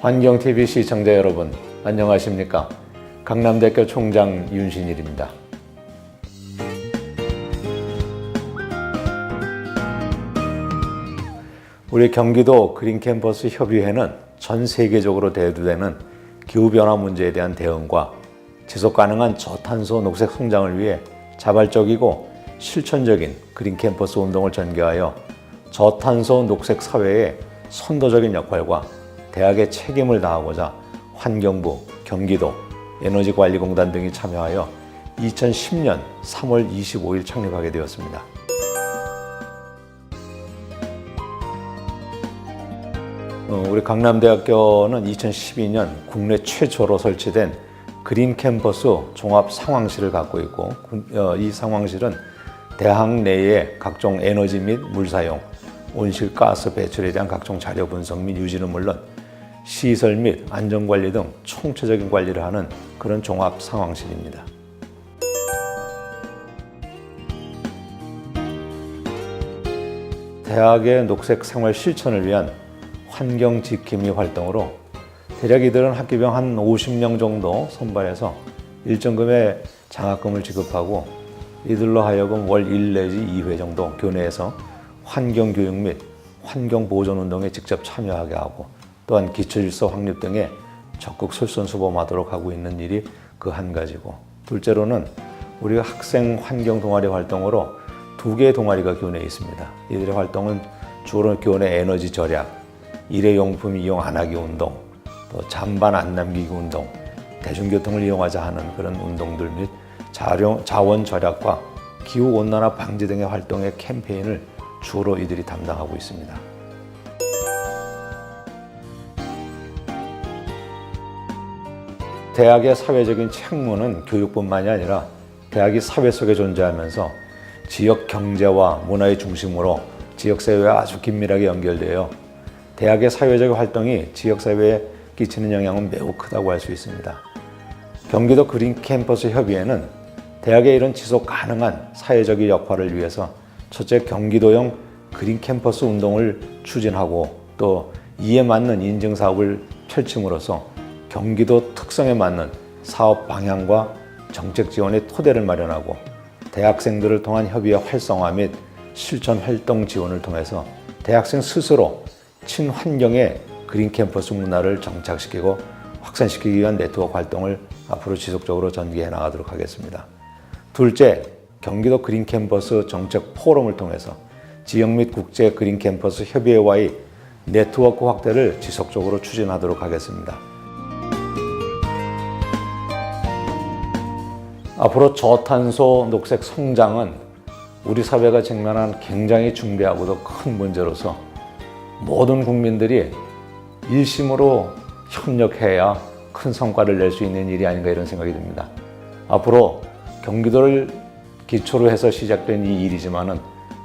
환경TV 시청자 여러분, 안녕하십니까? 강남대학교 총장 윤신일입니다. 우리 경기도 그린캠퍼스 협의회는 전 세계적으로 대두되는 기후변화 문제에 대한 대응과 지속 가능한 저탄소 녹색 성장을 위해 자발적이고 실천적인 그린캠퍼스 운동을 전개하여 저탄소 녹색 사회의 선도적인 역할과 대학의 책임을 다하고자 환경부, 경기도, 에너지관리공단 등이 참여하여 2010년 3월 25일 창립하게 되었습니다. 어, 우리 강남대학교는 2012년 국내 최초로 설치된 그린 캠퍼스 종합 상황실을 갖고 있고 군- 어, 이 상황실은 대학 내의 각종 에너지 및 물 사용, 온실가스 배출에 대한 각종 자료 분석 및 유지는 물론 시설 및 안전관리 등 총체적인 관리를 하는 그런 종합 상황실입니다. 대학의 녹색 생활 실천을 위한 환경 지킴이 활동으로 대략 이들은 학기병 한 50명 정도 선발해서 일정 금의 장학금을 지급하고 이들로 하여금 월 1 내지 2회 정도 교내에서 환경 교육 및 환경 보존 운동에 직접 참여하게 하고 또한 기초질서 확립 등에 적극 솔선수범하도록 하고 있는 일이 그 한 가지고 둘째로는 우리가 학생 환경 동아리 활동으로 두 개의 동아리가 교내에 있습니다. 이들의 활동은 주로 교내 에너지 절약, 일회용품 이용 안 하기 운동, 또 잔반 안 남기기 운동, 대중교통을 이용하자 하는 그런 운동들 및 자룡, 자원 절약과 기후 온난화 방지 등의 활동의 캠페인을 주로 이들이 담당하고 있습니다. 대학의 사회적인 책무는 교육뿐만이 아니라 대학이 사회 속에 존재하면서 지역 경제와 문화의 중심으로 지역 사회와 아주 긴밀하게 연결되어 대학의 사회적 활동이 지역 사회에 끼치는 영향은 매우 크다고 할 수 있습니다. 경기도 그린 캠퍼스 협의회는 대학의 이런 지속 가능한 사회적인 역할을 위해서 첫째 경기도형 그린 캠퍼스 운동을 추진하고 또 이에 맞는 인증 사업을 펼침으로써 경기도 특성에 맞는 사업 방향과 정책 지원의 토대를 마련하고 대학생들을 통한 협의회 활성화 및 실천 활동 지원을 통해서 대학생 스스로 친환경의 그린 캠퍼스 문화를 정착시키고 확산시키기 위한 네트워크 활동을 앞으로 지속적으로 전개해 나가도록 하겠습니다. 둘째, 경기도 그린 캠퍼스 정책 포럼을 통해서 지역 및 국제 그린 캠퍼스 협의회와의 네트워크 확대를 지속적으로 추진하도록 하겠습니다. 앞으로 저탄소 녹색 성장은 우리 사회가 직면한 굉장히 중대하고도 큰 문제로서 모든 국민들이 일심으로 협력해야 큰 성과를 낼 수 있는 일이 아닌가 이런 생각이 듭니다. 앞으로 경기도를 기초로 해서 시작된 이 일이지만은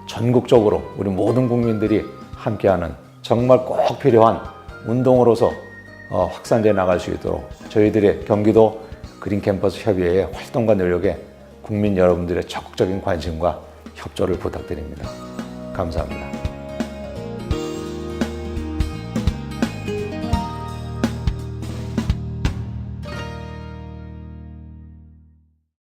전국적으로 우리 모든 국민들이 함께하는 정말 꼭 필요한 운동으로서 어, 확산돼 나갈 수 있도록 저희들의 경기도 그린 캠퍼스 협의회의 활동과 노력에 국민 여러분들의 적극적인 관심과 협조를 부탁드립니다. 감사합니다.